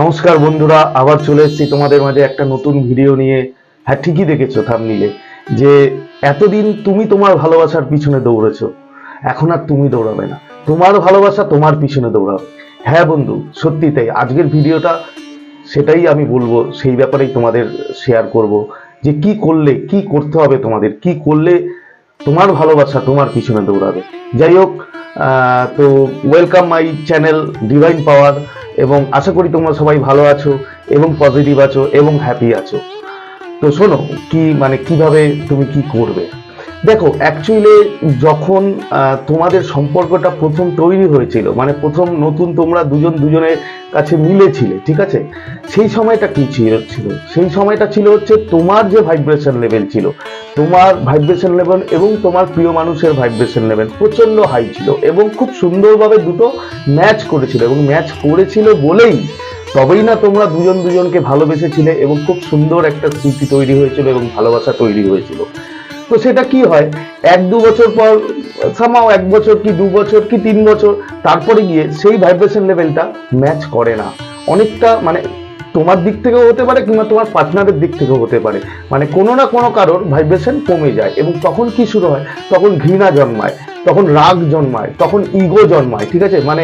নমস্কার বন্ধুরা, আবার চলে এসেছি তোমাদের মাঝে একটা নতুন ভিডিও নিয়ে। হ্যাঁ ঠিকই দেখেছ থামনিলে যে এতদিন তুমি তোমার ভালোবাসার পিছনে দৌড়েছো, এখন আর তুমি দৌড়াবে না। তোমার ভালোবাসা তোমার পিছনে দৌড়াবে। হ্যাঁ বন্ধু, সত্যি তাই। আজকের ভিডিওটা সেটাই আমি বলব, সেই ব্যাপারেই তোমাদের শেয়ার করব, যে কি করলে, কি করতে হবে তোমাদের, কি করলে তোমার ভালোবাসা তোমার পিছনে দৌড়াবে। যাই হোক তো welcome my channel divine power এবং আশা করি তোমরা সবাই ভালো আছো এবং পজিটিভ আছো এবং হ্যাপি আছো। তো শোনো, কি মানে কীভাবে তুমি কি করবে? দেখো অ্যাকচুয়ালি যখন তোমাদের সম্পর্কটা প্রথম তৈরি হয়েছিল মানে প্রথম নতুন তোমরা দুজন দুজনের কাছে মিলেছিলে, ঠিক আছে? সেই সময়টা কি ছিল ছিল? সেই সময়টা ছিল হচ্ছে তোমার যে ভাইব্রেশন লেভেল ছিল, তোমার ভাইব্রেশন লেভেল এবং তোমার প্রিয় মানুষের ভাইব্রেশন লেভেল প্রচণ্ড হাই ছিল এবং খুব সুন্দরভাবে দুটো ম্যাচ করেছিল এবং ম্যাচ করেছিল বলেই তবেই না তোমরা দুজন দুজনকে ভালোবেসেছিলে এবং খুব সুন্দর একটা স্মৃতি তৈরি হয়েছিল এবং ভালোবাসা তৈরি হয়েছিল। তো সেটা কি হয়? এক দু বছর পর সামাও এক বছর কি দু বছর কি তিন বছর, তারপরে গিয়ে সেই ভাইব্রেশন লেভেলটা ম্যাচ করে না। অনেকটা মানে তোমার দিক থেকেও হতে পারে কিংবা তোমার পার্টনারের দিক থেকেও হতে পারে। মানে কোনো না কোনো কারোর ভাইব্রেশন কমে যায় এবং তখন কি শুরু হয়? তখন ঘৃণা জন্মায়। তখন রাগ জন্মায়, তখন ইগো জন্মায়, ঠিক আছে? মানে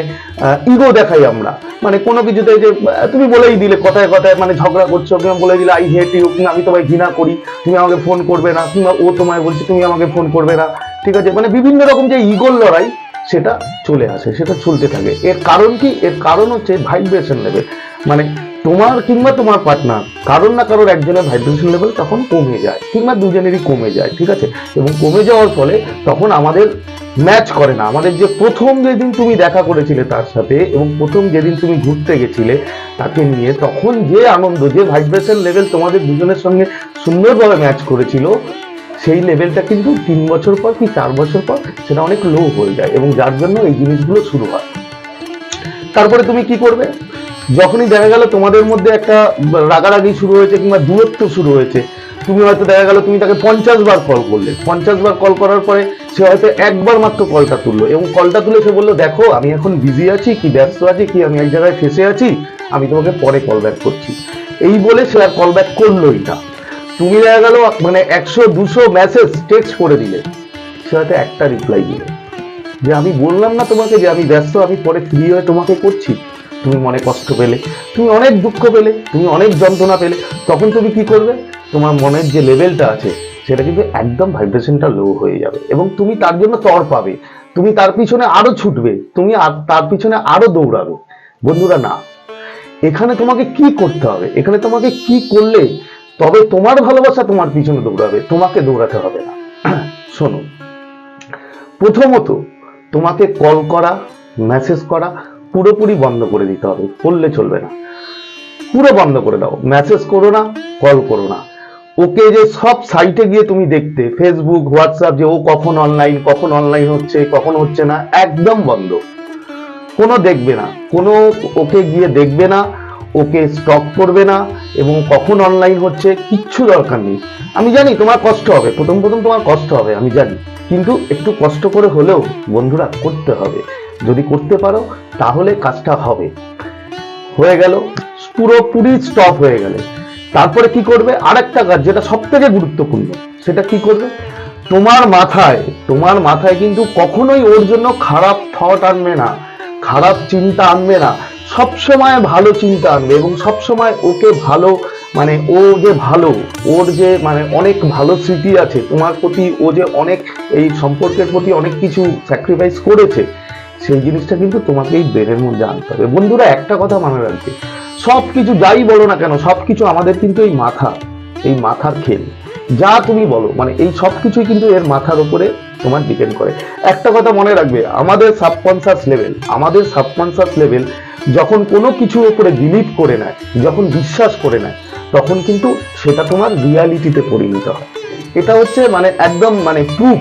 ইগো দেখাই আমরা। মানে কোনো কিছুতে যে তুমি বলেই দিলে, কথায় কথায় মানে ঝগড়া করছ কিংবা বলে দিলে আই হেট ইউ কিংবা আমি তোমায় ঘৃণা করি, তুমি আমাকে ফোন করবে না, কিংবা ও তোমায় বলছে, তুমি আমাকে ফোন করবে না। ঠিক আছে? মানে বিভিন্ন রকম যে ইগোর লড়াই, সেটা চলে আসে, সেটা চলতে থাকে। এর কারণ কি? এর কারণ হচ্ছে ভাইব্রেশন লেভেল মানে তোমার কিংবা তোমার পার্টনার কারোর না কারোর একজনের ভাইব্রেশন লেভেল তখন কমে যায়, কিংবা দুজনেরই কমে যায়, ঠিক আছে? এবং কমে যাওয়ার ফলে তখন আমাদের ম্যাচ করে না। আমাদের যে প্রথম যেদিন তুমি দেখা করেছিলে তার সাথে এবং প্রথম যেদিন তুমি ঘুরতে গেছিলে তাকে নিয়ে, তখন যে আনন্দ, যে ভাইব্রেশন লেভেল তোমাদের দুজনের সঙ্গে সুন্দরভাবে ম্যাচ করেছিল, সেই লেভেলটা কিন্তু তিন বছর পর কি চার বছর পর সেটা অনেক লো হয়ে যায় এবং যার জন্য এই জিনিসগুলো শুরু হয়। তারপরে তুমি কি করবে? যখনই দেখা গেল তোমাদের মধ্যে একটা রাগারাগি শুরু হয়েছে কিংবা দূরত্ব শুরু হয়েছে, তুমি হয়তো দেখা গেল তুমি তাকে পঞ্চাশ বার কল করলে। পঞ্চাশ বার কল করার পরে সে হয়তো একবার মাত্র কলটা তুললো এবং কলটা তুলে সে বলল, দেখো, আমি এখন বিজি আছি, কি ব্যস্ত আছি, কি আমি এক জায়গায় ফেসে আছি, আমি তোমাকে পরে কল ব্যাক করছি। এই বলে সে আর কল ব্যাক করলোই না। তুমি দেখা গেল মানে একশো, দুশো মেসেজ টেক্সট করে দিলে। সে হয়তো একটা রিপ্লাই দিলে। যে আমি বললাম না তোমাকে যে আমি ব্যস্ত, আমি পরে ফ্রি হয়ে তোমাকে করছি। তুমি মনে কষ্ট পেলে, তুমি অনেক দুঃখ পেলে, তুমি অনেক যন্ত্রণা পেলে, তখন তুমি কি করবে? তোমার মনের যে লেভেলটা আছে, সেটা কিন্তু একদম ভাইব্রেশনটা লো হয়ে যাবে এবং তুমি তার জন্য তর পাবে। তুমি তার পিছনে আরও ছুটবে, তুমি তার পিছনে আরও দৌড়াবে। বন্ধুরা, না। এখানে তোমাকে কি করতে হবে? এখানে তোমাকে কি করলে তবে তোমার ভালোবাসা তোমার পিছনে দৌড়াবে, তোমাকে দৌড়াতে হবে না। শোনো, প্রথমত তোমাকে কল করা মেসেজ করা পুরোপুরি বন্ধ করে দিতে হবে, করলে চলবে না। পুরো বন্ধ করে দাও মেসেজ করো না কল করো না। ওকে যে সব সাইটে গিয়ে তুমি দেখতে ফেসবুক হোয়াটসঅ্যাপ যে ও কখন অনলাইন কখন অনলাইন হচ্ছে, কখন হচ্ছে না, একদম বন্ধ। কোনো দেখবে না, কোনো ওকে গিয়ে দেখবে না, ওকে স্টক করবে না, এবং কখন অনলাইন হচ্ছে, কিচ্ছু দরকার নেই। আমি জানি তোমার কষ্ট হবে, প্রথম প্রথম তোমার কষ্ট হবে, আমি জানি। কিন্তু একটু কষ্ট করে হলেও বন্ধুরা করতে হবে। যদি করতে পারো, তাহলে কাজটা হবে। হয়ে গেল পুরোপুরি স্টপ হয়ে গেলে। তারপরে কি করবে? আরেকটা কাজ যেটা সব থেকে গুরুত্বপূর্ণ, সেটা কি করবে? তোমার মাথায় তোমার মাথায় কিন্তু কখনোই ওর জন্য খারাপ থট আনবে না, খারাপ চিন্তা আনবে না। সবসময় ভালো চিন্তা আনবে এবং সবসময় ওকে ভালো মানে ও যে ভালো, ওর যে মানে অনেক ভালো স্মৃতি আছে, তোমার প্রতি ও যে অনেক, এই সম্পর্কের প্রতি অনেক কিছু স্যাক্রিফাইস করেছে সেই জিনিসটা কিন্তু তোমাকে এই ব্রেনের মধ্যে আনতে হবে। বন্ধুরা, একটা কথা মনে রাখবে। সব কিছু যাই বলো না কেন সব কিছু আমাদের কিন্তু এই মাথা, এই মাথার খেল। যা তুমি বলো মানে এই সব কিছুই কিন্তু এর মাথার উপরে তোমার ডিপেন্ড করে। একটা কথা মনে রাখবে, আমাদের সাবকনসাস লেভেল আমাদের সাবকনসাস লেভেল যখন কোনো কিছুর উপরে বিলিভ করে নেয়, যখন বিশ্বাস করে নেয়, তখন কিন্তু সেটা তোমার রিয়ালিটিতে পরিণত হয়। এটা হচ্ছে মানে একদম মানে প্রুফ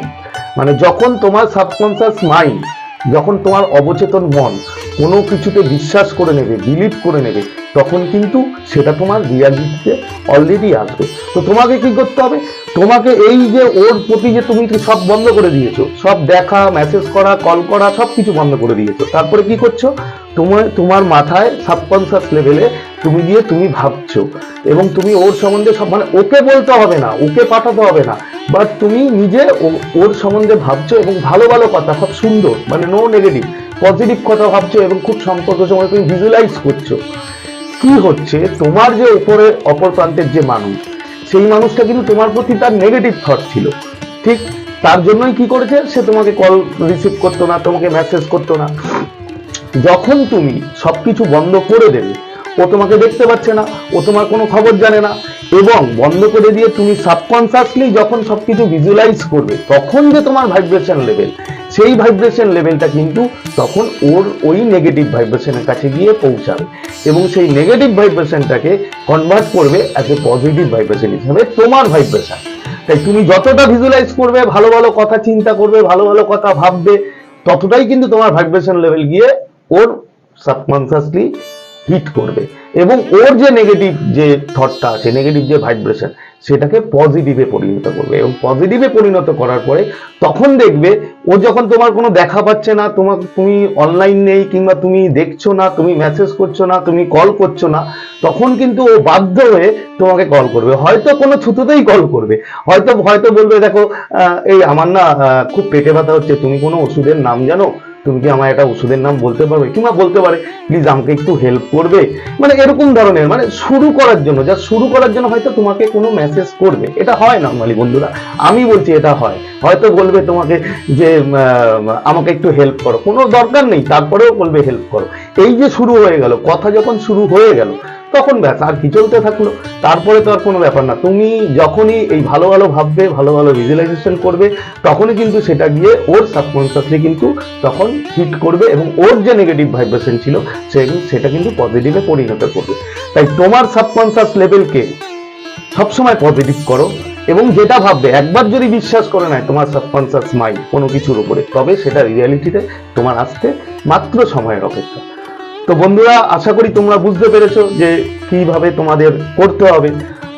মানে যখন তোমার সাবকনসাস মাইন্ড যখন তোমার অবচেতন মন কোনো কিছুতে বিশ্বাস করে নেবে বিলিভ করে নেবে তখন কিন্তু সেটা তোমার রিয়ালিটিতে অলরেডি আসবে। তো তোমাকে কি করতে হবে? তোমাকে এই যে ওর প্রতি যে তুমি সব বন্ধ করে দিয়েছ, সব দেখা মেসেজ করা কল করা সব কিছু বন্ধ করে দিয়েছ। তারপরে কি করছ? তোমার তোমার মাথায় সাবকনসিয়াস লেভেলে তুমি দিয়ে তুমি ভাবছ এবং তুমি ওর সম্বন্ধে সব মানে ওকে বলতে হবে না, ওকে পাঠাতে হবে না। বাট তুমি নিজে ওর সম্বন্ধে ভাবছ এবং ভালো ভালো কথা সব সুন্দর মানে নো নেগেটিভ পজিটিভ কথা ভাবছ এবং খুব সম্পর্ক সময় তুমি ভিজুয়ালাইজ করছ। কি হচ্ছে, তোমার যে উপরে অপর প্রান্তের যে মানুষ, সেই মানুষটা কিন্তু তোমার প্রতি তার নেগেটিভ থট ছিল। ঠিক তার জন্যই কি করেছে? সে তোমাকে কল রিসিভ করতো না, তোমাকে মেসেজ করতো না। যখন তুমি সবকিছু বন্ধ করে দেবে, ও তোমাকে দেখতে পাচ্ছে না, ও তোমার কোনো খবর জানে না, এবং বন্ধ করে দিয়ে তুমি সাবকনসিয়াসলি যখন সবকিছু ভিজুয়ালাইজ করবে, তখন যে তোমার ভাইব্রেশন লেভেল সেই ভাইব্রেশন লেভেলটা কিন্তু তখন ওর ওই নেগেটিভ ভাইব্রেশনের কাছে গিয়ে পৌঁছাবে। এবং সেই নেগেটিভ ভাইব্রেশনটাকে কনভার্ট করবে অ্যাজ এ পজিটিভ ভাইব্রেশন হিসাবে তোমার ভাইব্রেশন তাই তুমি যতটা ভিজুয়ালাইজ করবে, ভালো ভালো কথা চিন্তা করবে, ভালো ভালো কথা ভাববে, ততটাই কিন্তু তোমার ভাইব্রেশন লেভেল গিয়ে ওর সাবকনসিয়াসলি হিট করবে। এবং ওর যে নেগেটিভ যে থটটা আছে নেগেটিভ যে ভাইব্রেশন সেটাকে পজিটিভে পরিণত করবে। এবং পজিটিভে পরিণত করার পরে তখন দেখবে, ও যখন তোমার কোনো দেখা পাচ্ছে না, তোমার, তুমি অনলাইন নেই কিংবা তুমি দেখছ না, তুমি মেসেজ করছ না, তুমি কল করছ না, তখন কিন্তু ও বাধ্য হয়ে তোমাকে কল করবে। হয়তো কোনো ছুতোতেই কল করবে। হয়তো হয়তো বলবে, দেখো এই আমার না খুব পেটে ব্যথা হচ্ছে, তুমি কোনো ওষুধের নাম জানো? তুমি কি আমার একটা ওষুধের নাম বলতে পারবে? কিংবা বলতে পারে প্লিজ আমাকে একটু হেল্প করবে। মানে এরকম ধরনের মানে শুরু করার জন্য, যা শুরু করার জন্য হয়তো তোমাকে কোনো মেসেজ করবে। এটা হয় নর্মালি বন্ধুরা, আমি বলছি এটা হয়। হয়তো বলবে তোমাকে যে আমাকে একটু হেল্প করো। কোনো দরকার নেই, তারপরেও বলবে হেল্প করো। এই যে শুরু হয়ে গেল, কথা যখন শুরু হয়ে গেল তখন ব্যাস, আর কি চলতে থাকল? তারপরে তো আর কোনো ব্যাপার না। তুমি যখনই এই ভালো ভালো ভাববে, ভালো ভালো ভিজুয়ালাইজেশন করবে, তখনই কিন্তু সেটা গিয়ে ওর সাবকনসিয়াসলি কিন্তু তখন হিট করবে এবং ওর যে নেগেটিভ ভাইব্রেশন ছিল, সে- সেটা কিন্তু পজিটিভে পরিণত করবে। তাই তোমার সাবকনসিয়াস লেভেলকে সবসময় পজিটিভ করো এবং যেটা ভাববে, একবার যদি বিশ্বাস করে নেয় তোমার সাবকনসিয়াস মাইন্ড কোনো কিছুর উপরে, তবে সেটা রিয়ালিটিতে তোমার আসতে মাত্র সময়ের অপেক্ষা। তো বন্ধুরা, আশা করি তোমরা বুঝতে পেরেছ যে কীভাবে তোমাদের করতে হবে।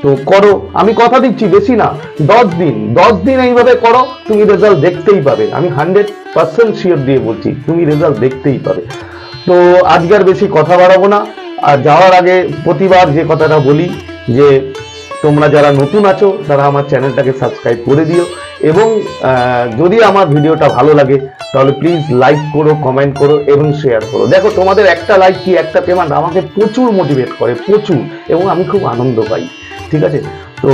তো করো, আমি কথা দিচ্ছি, বেশি না, দশ দিন দশ দিন এইভাবে করো, তুমি রেজাল্ট দেখতেই পাবে। আমি হান্ড্রেড পার্সেন্ট শিওর দিয়ে বলছি, তুমি রেজাল্ট দেখতেই পাবে। তো আজকে আর বেশি কথা বাড়াবো না। আর যাওয়ার আগে প্রতিবার যে কথাটা বলি, যে তোমরা যারা নতুন আছো, তারা আমার চ্যানেলটাকে সাবস্ক্রাইব করে দিও। এবং যদি আমার ভিডিওটা ভালো লাগে, তাহলে প্লিজ লাইক করো কমেন্ট করো এবং শেয়ার করো। দেখো, তোমাদের একটা লাইক কি, একটা পেমেন্ট আমাকে প্রচুর মোটিভেট করে, প্রচুর, এবং আমি খুব আনন্দ পাই, ঠিক আছে? তো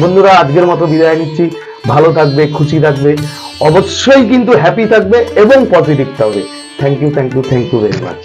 বন্ধুরা, আজকের মতো বিদায় নিচ্ছি। ভালো থাকবে, খুশি থাকবে, অবশ্যই কিন্তু হ্যাপি থাকবে এবং পজিটিভ থাকবে। Thank you thank you thank you very much